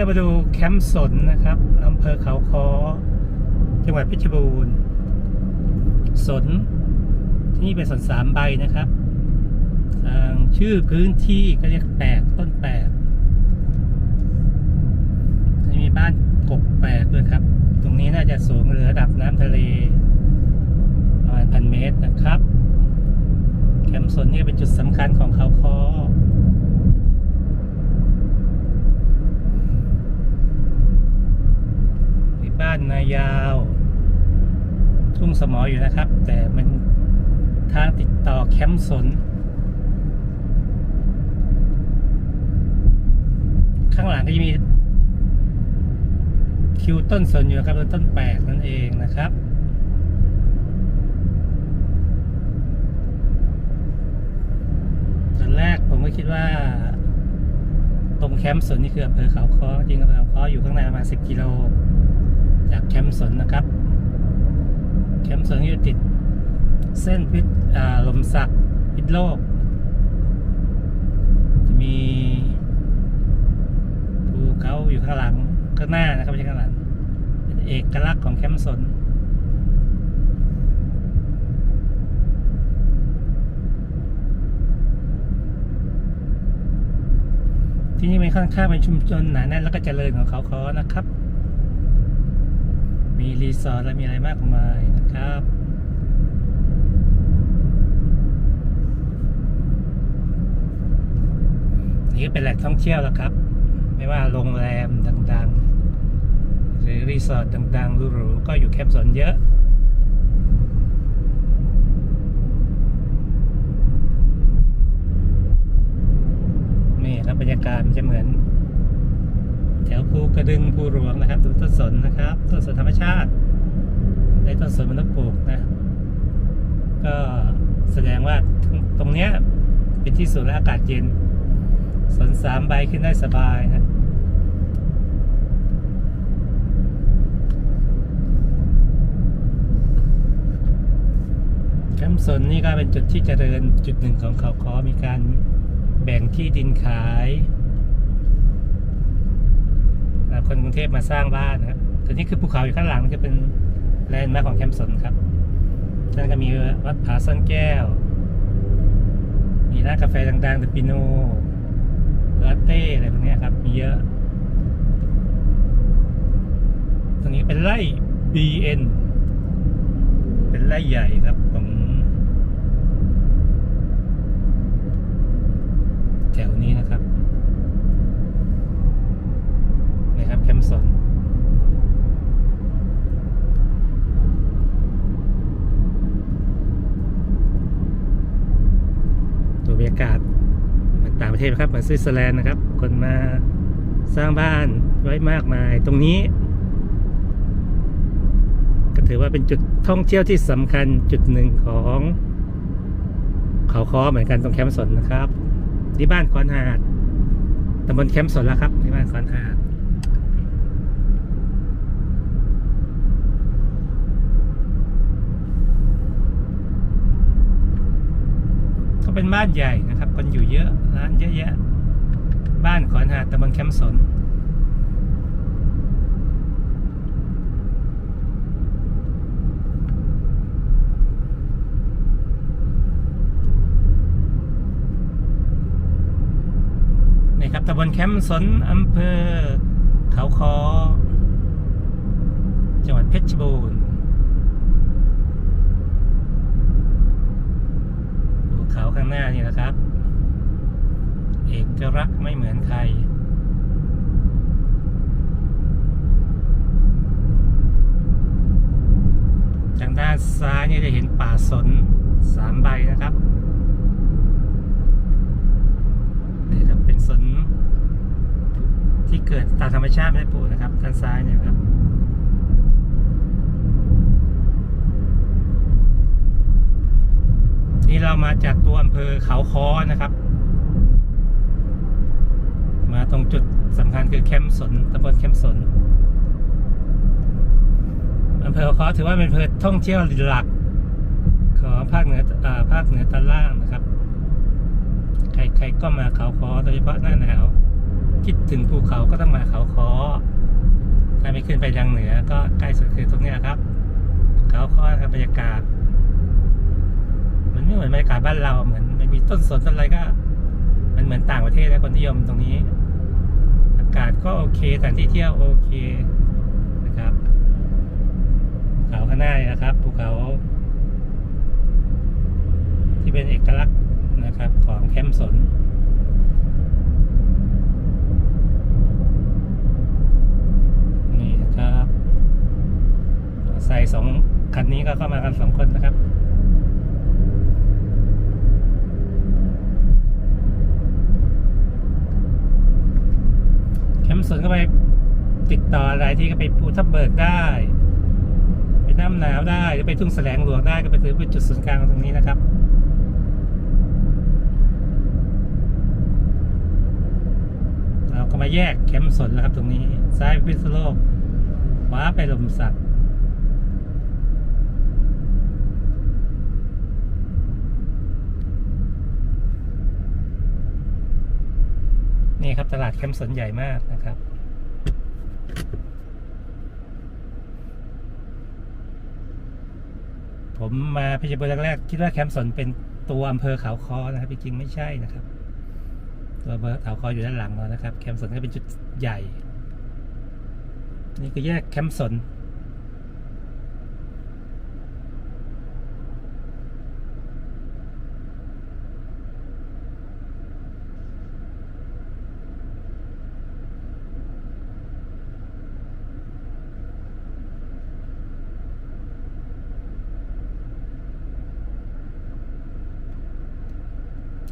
ี้เรามาดูแคมป์สนนะครับอำเภอเขาคอจังหวัดเพชรบูรณ์ สน ที่นี่เป็นสนสามใบนะครับชื่อพื้นที่ก็เรียกแปลกต้นแปลกจะมีบ้านกกแปลกด้วยครับ ตรงนี้น่าจะสูงเหนือระดับน้ำทะเลประมาณพันเมตรนะครับ แคมป์สนนี่เป็นจุดสำคัญของเขาคอ บ้านนายาว ทุ่งสมออยู่นะครับ แต่มันทางติดต่อแคมป์สน ข้างหลังก็จะมีคิวต้นสนอยู่นะครับเป็นต้นแปลกนั่นเองนะครับตอนแรกผมก็คิดว่า ตรงแคมป์สนนี่คืออำเภอเขาค้อจริงอำเภอเขาค้ออยู่ข้างในประมาณ10กิโล จากแคมป์สนนะครับ แคมป์สนอยู่ติด เส้นพิษลมสักพิษโลก จะมีภูเขาอยู่ข้างหลังข้างหน้านะครับไม่ใช่ข้างหลัง เป็นเอกลักษณ์ของแคมป์สนที่นี่เป็นค่อนข้างเป็นชุมชนหนาแน่นแล้วก็เจริญของเขาคอนะครับ มีรีสอร์ทและมีอะไรมากมายนะครับนี่ก็เป็นแหล่งท่องเที่ยวแล้วครับ ไม่ว่าโรงแรมดัง ๆ หรือรีสอร์ทดัง ๆหรูๆก็อยู่แคมป์สนเยอะ นี่ครับบรรยากาศมันจะเหมือน แถวภูกระดึงภูหลวงนะครับดูต้นสนนะครับต้นสนธรรมชาติในต้นสนมนุษย์ปลูกนะ ก็แสดงว่าตรงเนี้ยเป็นที่สูงและอากาศเย็นสนสามใบขึ้นได้สบายนะแคมป์สนนี่ก็เป็นจุดที่เจริญจุดหนึ่งของเขาคอมีการแบ่งที่ดินขายสำหรับคนกรุงเทพมาสร้างบ้านนะครับตัวนี้คือภูเขาอยู่ข้างหลังนี่ก็เป็นแลนด์มาร์คของแคมป์สนครับ ท่านก็มีวัดผาซ่อนแก้ว มีร้านกาแฟดังๆเดปิโนลาเต้อะไรพวกนี้ครับ มีเยอะ ตรงนี้เป็นไร่ BN เป็นไร่ใหญ่ครับของ แถวนี้นะครับนี่ครับแคมป์สน ตัวบรรยากาศเหมือนต่าง ประเทศนะครับเหมือนสวิตเซอร์แลนด์นะครับ คนมาสร้างบ้านไว้มากมาย ตรงนี้ ก็ถือว่าเป็นจุดท่องเที่ยวที่สำคัญจุดหนึ่งของเขาคอเหมือนกันตรงแคมป์สนนะครับที่บ้านคอนหาดตำบลแคมป์สนแล้วครับที่บ้านคอนหาด ก็เป็นบ้านใหญ่นะครับ คนอยู่เยอะร้านเยอะแยะ บ้านขอนหาดตำบลแคมป์สนนี่ครับตำบลแคมป์สนอำเภอเขาคอจังหวัดเพชรบูรณ์ภูเขาข้างหน้านี่นะครับ เอกลักไม่เหมือนใคร ทางด้านซ้ายนี่จะเห็นป่าสนสามใบนะครับนี่ครับเป็นสนที่เกิดตามธรรมชาติไม่ได้ปลูกนะครับด้านซ้ายเนี่ยครับนี่เรามาจากตัวอำเภอเขาค้อนะครับ มาตรงจุดสำคัญคือแคมป์สนตำบลแคมป์สนอำเภอเขาค้อถือว่าเป็นอำเภอท่องเที่ยวหลัก ของภาคเหนืออภาคเหนือตอนล่างนะครับ ใครๆก็มาเขาคอโดยเฉพาะหน้าหนาว คิดถึงภูเขาก็ต้องมาเขาคอถ้าไม่ขึ้นไปทางเหนือก็ใกล้สุดคือตรงนี้ครับ เขาคอครับบรรยากาศ มันไม่เหมือนบรรยากาศบ้านเราเหมือนไม่มีต้นสนต้นอะไรก็ มันเหมือนต่างประเทศนะคนนิยมตรงนี้ากาศก็โอเคสถานที่เที่ยวโอเคนะครับเขาข้างหน้านะครับภูเขา ที่เป็นเอกลักษณ์นะครับของแคมป์สนนี่นะครับใส่สองคันนี้ก็เข้ามากันสองคนนะครับ แคมป์ สนก็ไปติดต่ออะไรที่ก็ไปภูทับเบิกได้ไปน้ำหนาวได้หรือไปทุ่งแสลงหลวงได้ก็ไปซื้อเป็นจุดศูนย์กลางตรงนี้นะครับเราก็มาแยกแคมป์สนแล้วครับตรงนี้ซ้ายพิษโลกขวาไปลมสัก นี่ครับตลาดแคมป์สนใหญ่มากนะครับ ผมมาเพชรบุรีแรกๆคิดว่าแคมป์สนเป็นตัวอำเภอเขาคอนะครับ จริงๆไม่ใช่นะครับ ตัวอำเภอเขาคออยู่ด้านหลังเรานะครับ แคมป์สนก็เป็นจุดใหญ่ นี่คือแยกแคมป์สน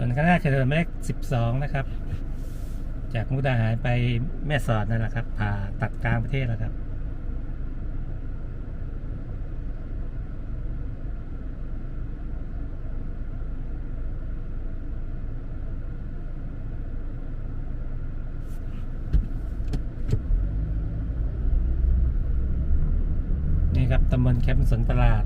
ส่วนข้างหน้าคือถนนหมายเลขสิบสองนะครับ จากมุกดาหารไปแม่สอดนั่นแหละครับ ผ่าตัดกลางประเทศแล้วครับนี่ครับตำบลแคมป์สนตลาด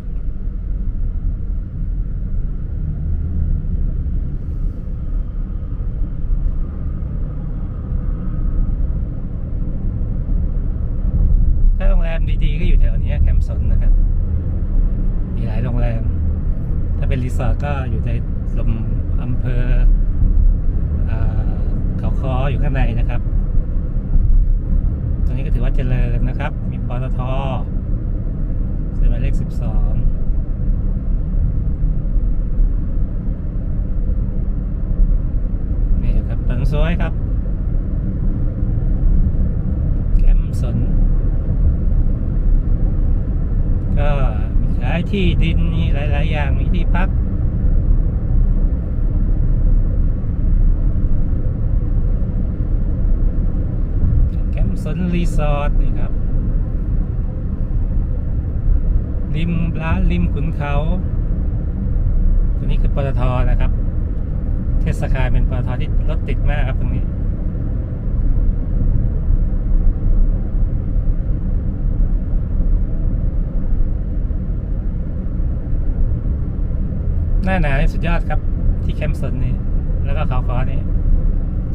ถ้าโรงแร มดีๆก็อยู่แถวเนี้ยแคมป์สนนะครับ มีหลายโรงแรม ถ้าเป็นรีสอร์ทก็อยู่ในลมอำเภอเขาคออยู่ข้างในนะครับ ตรงนี้ก็ถือว่าเจริญนะครับ มีปตทเส้นหมายเลขสิบสองนี่ครับเปิงซวยครับ แคมป์สน ก็มีขาย ที่ดินมีหลาย ๆ อย่างมีที่พัก แคมป์สนรีสอร์ทนี่ครับ ริมร้านริมขุนเขา ตัวนี้คือปตทนะครับ เทศกาลเป็นปตทที่รถติดมากครับตรงนี้ หน้าหนาวสุดยอดครับ ที่แคมป์สนนี่ แล้วก็เขาคอนี่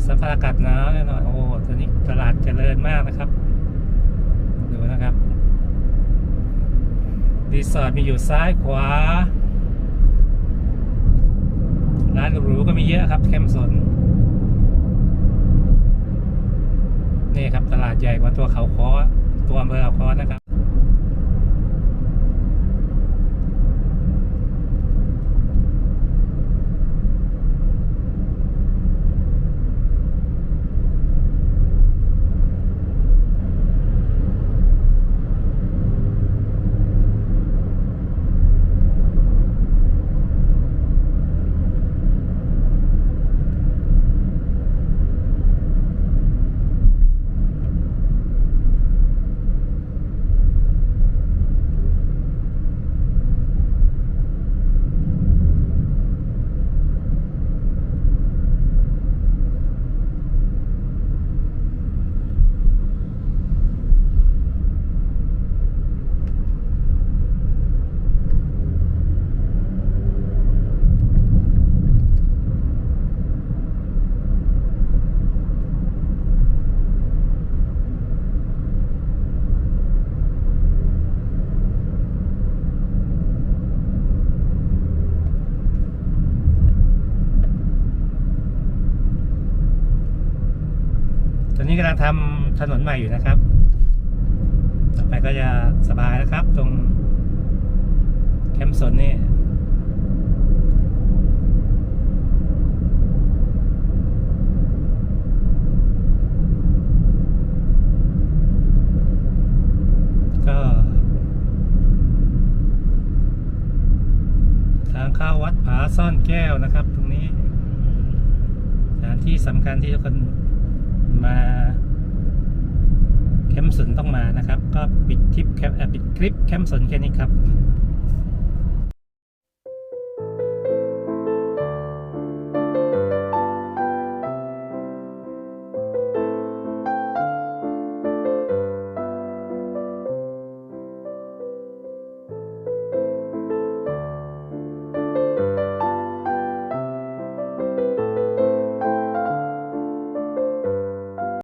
สภาพอากาศหนาวแน่นอนโอ้ตัวนี้ตลาดเจริญมากนะครับ ดูนะครับรีสอร์ทมีอยู่ซ้ายขวา ร้านหรูๆก็มีเยอะครับแคมป์สนนี่ครับตลาดใหญ่กว่าตัวเขาคอตัวอำเภอเขาคอนะครับ กำลังทำถนนใหม่อยู่นะครับ ต่อไปก็จะสบายแล้วครับ ตรงแคมป์สนนี่ก็ทางข้าวัดผาซ่อนแก้วนะครับ ตรงนี้สถานที่สำคัญที่ทุกคน มาแคมป์สนต้องมานะครับ ก็ปิดทริปแคมป์ปิดคลิปแคมป์สนแค่นี้ครับ